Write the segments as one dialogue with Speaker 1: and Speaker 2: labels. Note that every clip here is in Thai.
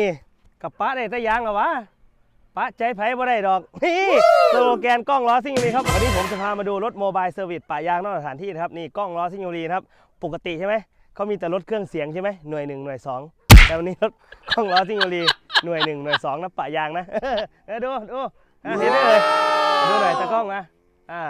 Speaker 1: นี่กับป้าได้แต่ยางเหรอวะป้าใจไผ่บ่ได้ดอก นี่สโลแกนกล้องล้อซิ่งยูรีครับวันนี้ผมจะพามาดูรถโมบายเซอร์วิสป่ายางนอกสถานที่นะครับนี่กล้องล้อซิ่งยูรีนะครับปกติใช่ไหมเขามีแต่รถเครื่องเสียงใช่ไหมหน่วยหนึ่งหน่วยสองแต่วันนี้รถกล้องล้อซิ่งยูรีหน่วยหนึ่งหน่วยสองนะป่ายางนะเออดูดูอะเห็นได้เลยดูหน่อยตะกล้องนะอ่า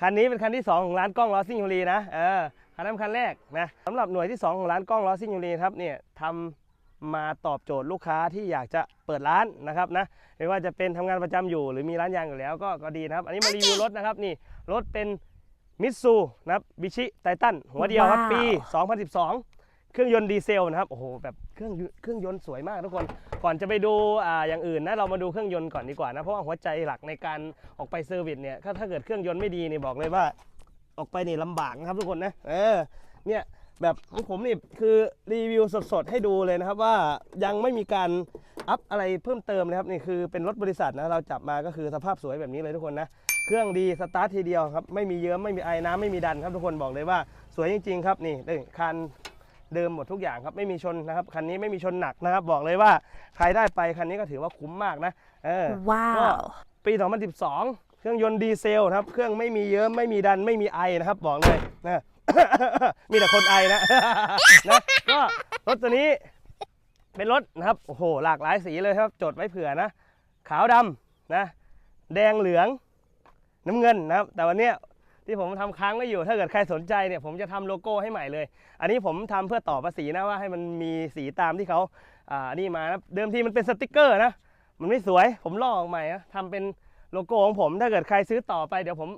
Speaker 1: คันนี้เป็นคันที่ 2 ของร้านกล้องล้อซิ่งยูรีนะเออคันนั้นคันแรกนะสำหรับหน่วยที่ 2 ของร้านกล้องล้อซิ่งยูรีครับเนี่ยทำ มาตอบโจทย์ลูกค้าที่อยากจะเปิดร้านนะครับนะไม่ว่าจะเป็นทำงานประจำอยู่ หรือมีร้านยางอยู่แล้วก็ก็ดีนะครับ อันนี้มารีวิวรถนะครับนี่รถเป็นมิตซูนะครับบิชิไททันหัวเดียวครับ
Speaker 2: ว้าว
Speaker 1: ปี 2012 เครื่องยนต์ดีเซลนะครับโอ้โหแบบเครื่องยเครื่องยนต์สวยมากทุกคน ก่อนจะไปดูอ่าอย่างอื่นนะเรามาดูเครื่องยนต์ก่อนดีกว่านะเพราะว่าหัวใจหลักในการออกไปเซอร์วิสเนี่ยถ้าถ้าเกิดเครื่องยนต์ไม่ดีนี่บอกเลยว่า ออกไปนี่ลำบากนะครับทุกคนนะเออเนี่ย แบบของผมนี่คือรีวิวสดๆให้ดูเลยนะครับว่ายังไม่มีการอัพอะไรเพิ่มเติมนะครับนี่คือเป็นรถบริษัทนะเราจับมาก็คือสภาพสวยแบบนี้เลยทุกคนนะเครื่องดีสตาร์ททีเดียวครับไม่มีเยิ้มไม่มีไอน้ำไม่มีดันครับทุกคนบอกเลยว่าสวยจริง ๆ ครับนี่นี่คันเดิมหมดทุกอย่างครับไม่มีชนนะครับคันนี้ไม่มีชนหนักนะครับ บอกเลยว่าใครได้ไปคันนี้ก็ถือว่าคุ้มมากนะเออ
Speaker 2: ว้า
Speaker 1: ก็
Speaker 2: ว
Speaker 1: ปี 2012 เครื่องยนต์ดีเซลนะครับเครื่องไม่มีเยิ้มไม่มีดันไม่มีไอนะครับบอกเลยนะ มีแต่คนไอนะนะก็รถตัวนี้เป็นรถนะครับโอ้โหหลากหลายสีเลยครับ จดไว้เผื่อนะ ขาวดำนะ แดงเหลืองน้ำเงินนะครับ แต่วันเนี้ยที่ผมทำค้างไว้อยู่ ถ้าเกิดใครสนใจเนี่ยผมจะทำโลโก้ให้ใหม่เลย อันนี้ผมทำเพื่อต่อภาษีนะว่าให้มันมีสีตามที่เขาอ่านี่มานะเดิมทีมันเป็นสติกเกอร์นะ มันไม่สวยผมลอกออกใหม่นะทำเป็นโลโก้ของผม ถ้าเกิดใครซื้อต่อไปเดี๋ยวผม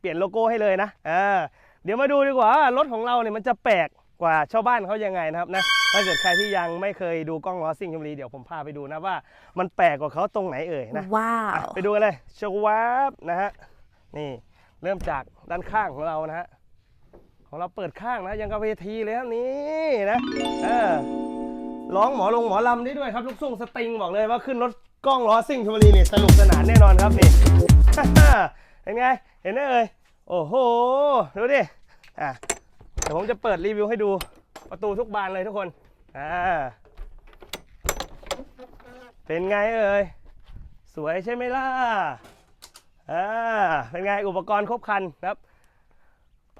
Speaker 1: เปลี่ยนโลโก้ให้เลยนะอ่า เดี๋ยวมาดูดีกว่าว่ารถของเราเนี่ยมันจะแปลกกว่าชาวบ้านเขายังไงนะครับนะถ้าเกิดใครที่ยังไม่เคยดูกล้องล้อซิ่งชมรีเดี๋ยวผมพาไปดูนะว่า มันแปลกกว่าเขาตรงไหนเอ่ยนะ
Speaker 2: ว้า
Speaker 1: อะ
Speaker 2: ว
Speaker 1: ไปดูกันเลยชวาบนะฮะนี่เริ่มจากด้านข้างของเรานะฮะของเราเปิดข้างนะยังกับเวทีเลยครับนี่นะเออร้องหมอลงหมอลำได้ด้วยครับลูกทุ่งสตริงบอกเลยว่าขึ้นรถกล้องล้อซิ่งชมบุรีนี่สนุกสนานแน่นอนครับนี่เป็นไงเห็นไหมเอ่ย โอ้โห ดูดิ อะ เดี๋ยวผมจะเปิดรีวิวให้ดูประตูทุกบานเลยทุกคน อ่า เป็นไงเอ่ย สวยใช่ไหมล่ะ อ่า เป็นไงอุปกรณ์ครบคันครับ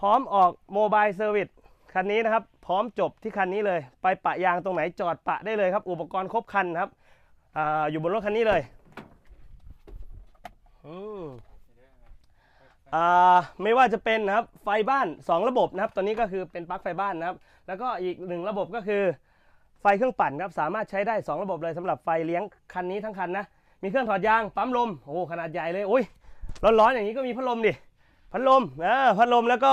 Speaker 1: พร้อมออกโมบายเซอร์วิสคันนี้นะครับ พร้อมจบที่คันนี้เลย ไปปะยางตรงไหนจอดปะได้เลยครับ อุปกรณ์ครบคันครับ อ่า อยู่บนรถคันนี้เลย อืมอ่า ไม่ว่าจะเป็นนะครับไฟบ้าน 2 ระบบนะครับตัวนี้ก็คือเป็นปลั๊กไฟบ้านนะครับ แล้วก็อีกหนึ่งระบบก็คือไฟเครื่องปั่นครับสามารถใช้ได้ 2 ระบบเลยสำหรับไฟเลี้ยงคันนี้ทั้งคันนะมีเครื่องถอดยางปั๊มลมโอ้ขนาดใหญ่เลยโอ้ยร้อนๆอย่างนี้ก็มีพัดลมดิพัดลมอ่าพัดลมแล้วก็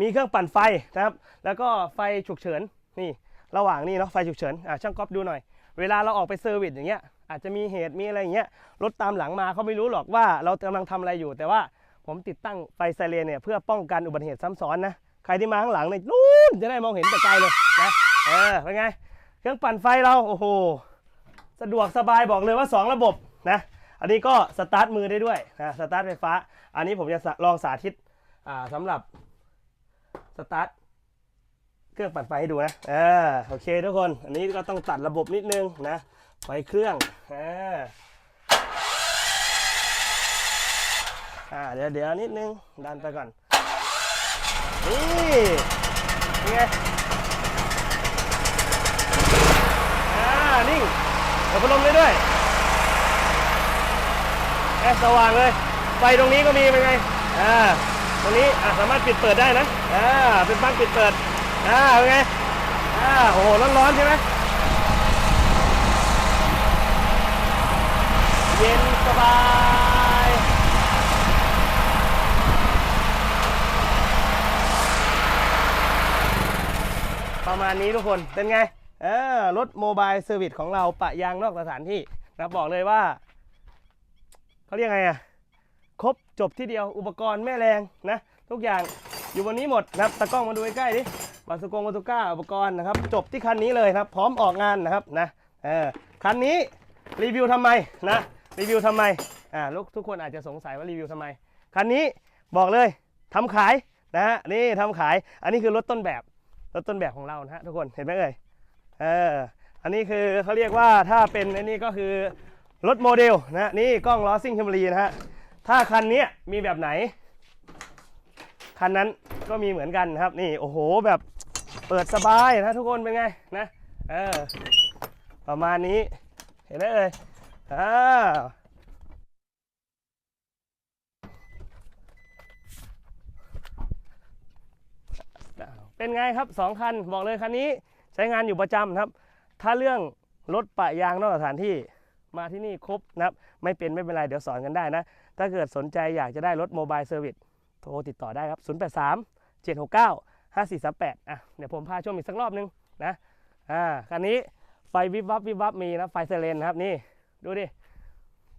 Speaker 1: มีเครื่องปั่นไฟนะครับ แล้วก็ไฟฉุกเฉินนี่ระหว่างนี้เนาะไฟฉุกเฉินอ่าช่างก๊อฟดูหน่อย เวลาเราออกไปเซอร์วิสอย่างเงี้ยอาจจะมีเหตุมีอะไรอย่างเงี้ยรถตามหลังมาเขาไม่รู้หรอกว่าเรากำลังทำอะไรอยู่แต่ว่า ผมติดตั้งไฟไซเรนเนี่ยเพื่อป้องกันอุบัติเหตุซ้ำซ้อนนะ ใครที่มาข้างหลังเนี่ยนู่นจะได้มองเห็นแต่ไกลเลยนะเออเป็นไง เครื่องปั่นไฟเราโอ้โหสะดวกสบายบอกเลยว่า 2 ระบบนะอันนี้ก็สตาร์ทมือได้ด้วยนะสตาร์ทไฟฟ้า อันนี้ผมจะลองสาธิตอ่าสำหรับสตาร์ทเครื่องปั่นไฟให้ดูนะอ่าโอเคทุกคน อันนี้ก็ต้องตัดระบบนิดนึงนะไฟเครื่องอ่า อ่าเดี๋ยวเดี๋ยวนิดนึง ดันไปก่อน นี่เป็นไงอ่า นิ่งเปิดพัดลมได้ด้วยแอร์สว่างเลย ไฟตรงนี้ก็มีเป็นไง อ่า ตรงนี้อะสามารถปิดเปิดได้นะ อ่า เป็นปลั๊กปิดเปิด อ่า เป็นไง อ่า โอ้โห ร้อนๆใช่ไหมเย็นสบาย ประมาณนี้ทุกคนเป็นไงเออรถโมบายเซอร์วิสของเราปะยางนอกสถานที่นะบอกเลยว่าเขาเรียกไงอะครบจบที่เดียวอุปกรณ์แม่แรงนะทุกอย่างอยู่บนนี้หมดนะครับตะกล้องมาดูใกล้ๆดิบาสุกงบาสุก้าอุปกรณ์นะครับ จบที่คันนี้เลยครับ พร้อมออกงานนะครับนะเออคันนี้รีวิวทำไมนะรีวิวทำไมอ่าลูกทุกคนอาจจะสงสัยว่ารีวิวทำไมคันนี้บอกเลยทำขายนะฮะนี่ทำขายอันนี้คือรถต้นแบบ รถต้นแบบของเรานะฮะทุกคนเห็นไหมเอ่ยเอออันนี้คือเขาเรียกว่าถ้าเป็นอันนี้ก็คือรถโมเดลนะนี่กล้องล้อซิ่งชมรีนะฮะถ้าคันนี้มีแบบไหน คันนั้นก็มีเหมือนกันครับนี่โอ้โหแบบเปิดสบายนะทุกคนเป็นไงนะเออประมาณนี้เห็นไหมเอ่ยอ่า เป็นไงครับสองคันบอกเลยคันนี้ใช้งานอยู่ประจำครับ ถ้าเรื่องรถปะยางนอกสถานที่มาที่นี่ครบนะครับไม่เป็นไม่เป็นไรเดี๋ยวสอนกันได้นะ ถ้าเกิดสนใจอยากจะได้รถโมบายเซอร์วิสโทรติดต่อได้ครับ 083 769 5438อะเดี๋ยวผมพาชมอีกสักรอบนึงนะอ่าคันนี้ไฟวิบวับวิบวับมีนะไฟไซเรนนะครับนี่ดูดิ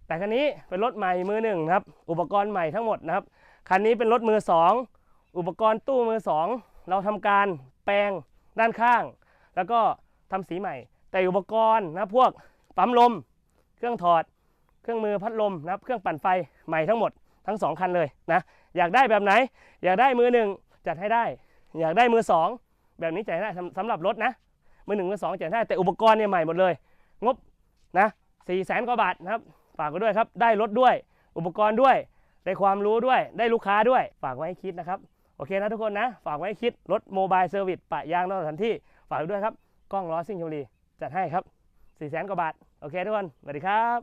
Speaker 1: แต่คันนี้เป็นรถใหม่มือหนึ่งครับ อุปกรณ์ใหม่ทั้งหมดนะครับคันนี้เป็นรถมือสองอุปกรณ์ตู้มือสอง เราทำการแปลงด้านข้าง แล้วก็ทำสีใหม่ แต่อุปกรณ์นะพวกปั๊มลม เครื่องถอด เครื่องมือพัดลมนะเครื่องปั่นไฟใหม่ทั้งหมดทั้งสองคันเลยนะอยากได้แบบไหน อยากได้มือหนึ่งจัดให้ได้ อยากได้มือสองแบบนี้จัดได้สำสำหรับรถนะมือหนึ่งมือสองจัดได้แต่อุปกรณ์เนี่ยใหม่หมดเลย งบนะสี่แสนกว่าบาทนะครับฝากไว้ด้วยครับ ได้รถด้วย อุปกรณ์ด้วย ได้ความรู้ด้วย ได้ลูกค้าด้วย ฝากไว้ให้คิดนะครับ โอเคนะทุกคนนะ ฝากไว้คิดรถโมบายเซอร์วิสปะยางนอกสถานที่ ฝากด้วยครับ กล้องล้อซิ่งชมรีจัดให้ครับ4แสนกว่าบาท โอเคทุกคน สวัสดีครับ